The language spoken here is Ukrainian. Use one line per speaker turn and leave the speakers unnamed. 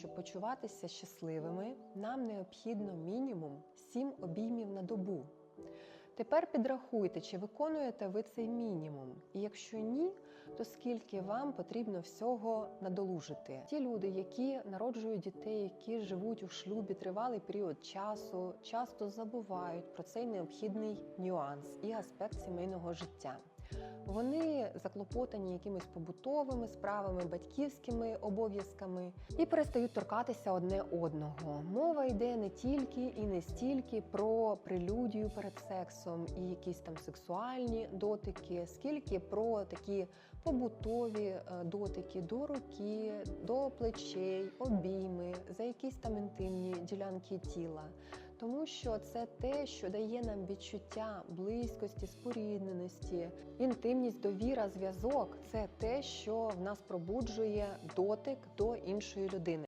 Щоб почуватися щасливими, нам необхідно мінімум 7 обіймів на добу. Тепер підрахуйте, чи виконуєте ви цей мінімум. І якщо ні, то скільки вам потрібно всього надолужити. Ті люди, які народжують дітей, які живуть у шлюбі тривалий період часу, часто забувають про цей необхідний нюанс і аспект сімейного життя. Вони заклопотані якимись побутовими справами, батьківськими обов'язками і перестають торкатися одне одного. Мова йде не тільки і не стільки про прелюдію перед сексом і якісь там сексуальні дотики, скільки про такі побутові е, дотики до руки, до плечей, обійми, за якісь там інтимні ділянки тіла. Тому що це те, що дає нам відчуття близькості, спорідненості, інтимність, довіра, зв'язок це те, що в нас пробуджує дотик до іншої людини.